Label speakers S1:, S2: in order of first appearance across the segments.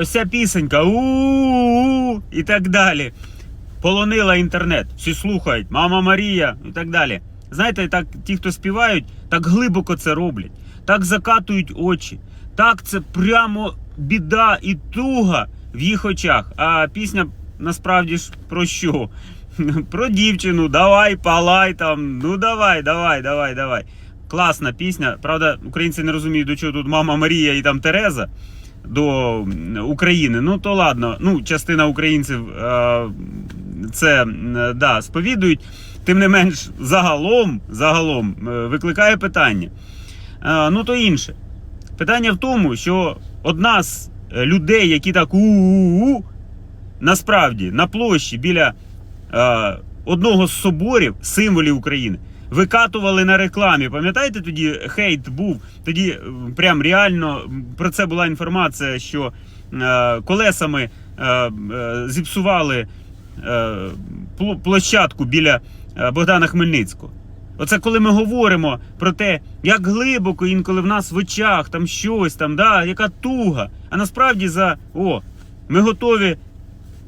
S1: ось ця пісенька у і так далі. Полонила інтернет. Всі слухають, мама Марія і так далі. Знаєте, так ті, хто співають, так глибоко це роблять, так закатують очі. Так це прямо біда і туга в їх очах. А пісня насправді ж про що? Про дівчину, давай, палай там. Ну давай, давай, давай, давай. Класна пісня. Правда, українці не розуміють, до чого тут мама Марія і там Тереза до України. Ну то ладно. Ну, частина українців е, це да, сповідують. Тим не менш, загалом, загалом е, викликає питання. Е, ну то інше. Питання в тому, що одна з людей, які так у-у-у, насправді на площі біля е, одного з соборів, символів України, викатували на рекламі. Пам'ятаєте, тоді хейт був? Тоді прям реально про це була інформація, що е, колесами е, е, зіпсували е, пл- площадку біля е, Богдана Хмельницького. Оце коли ми говоримо про те, як глибоко інколи в нас в очах там щось там, да, яка туга. А насправді за о, ми готові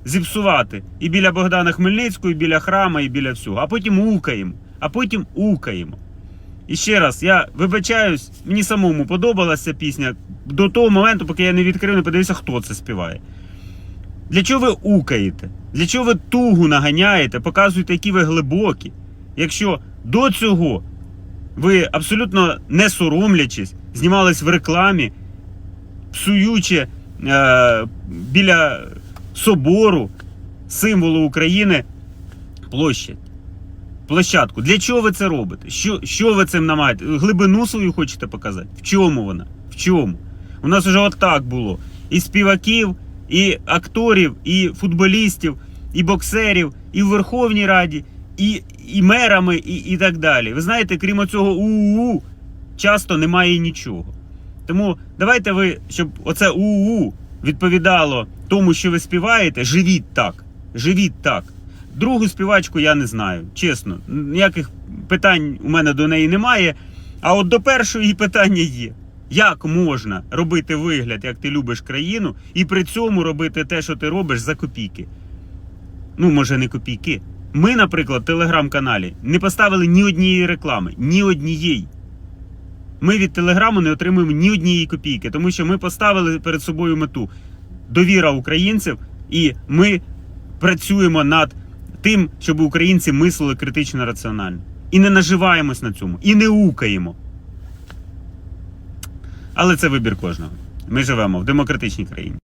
S1: зіпсувати і біля Богдана Хмельницького, і біля храма, і біля всього. А потім укаємо, а потім укаємо. І ще раз, я вибачаюсь, мені самому подобалася пісня до того моменту, поки я не відкрив, не подивився, хто це співає. Для чого ви укаєте? Для чого ви тугу наганяєте, показуєте, які ви глибокі? Якщо до цього ви абсолютно не соромлячись, знімались в рекламі, псуючи е, біля собору, символу України, площадь. Площадку. Для чого ви це робите? Що, що ви цим намагаєте? Глибину свою хочете показати? В чому вона? В чому? У нас вже отак було. І співаків, і акторів, і футболістів, і боксерів, і в Верховній Раді, і, і мерами, і, і так далі. Ви знаєте, крім цього у-у, часто немає нічого. Тому давайте ви, щоб оце у-у відповідало тому, що ви співаєте, живіть так. Живіть так. Другу співачку я не знаю. Чесно, ніяких питань у мене до неї немає. А от до першої питання є. Як можна робити вигляд, як ти любиш країну, і при цьому робити те, що ти робиш за копійки? Ну, може, не копійки. Ми, наприклад, в телеграм-каналі не поставили ні однієї реклами, ні однієї. Ми від телеграму не отримуємо ні однієї копійки, тому що ми поставили перед собою мету довіра українців, і ми працюємо над тим, щоб українці мислили критично раціонально. І не наживаємось на цьому, і не укаємо. Але це вибір кожного. Ми живемо в демократичній країні.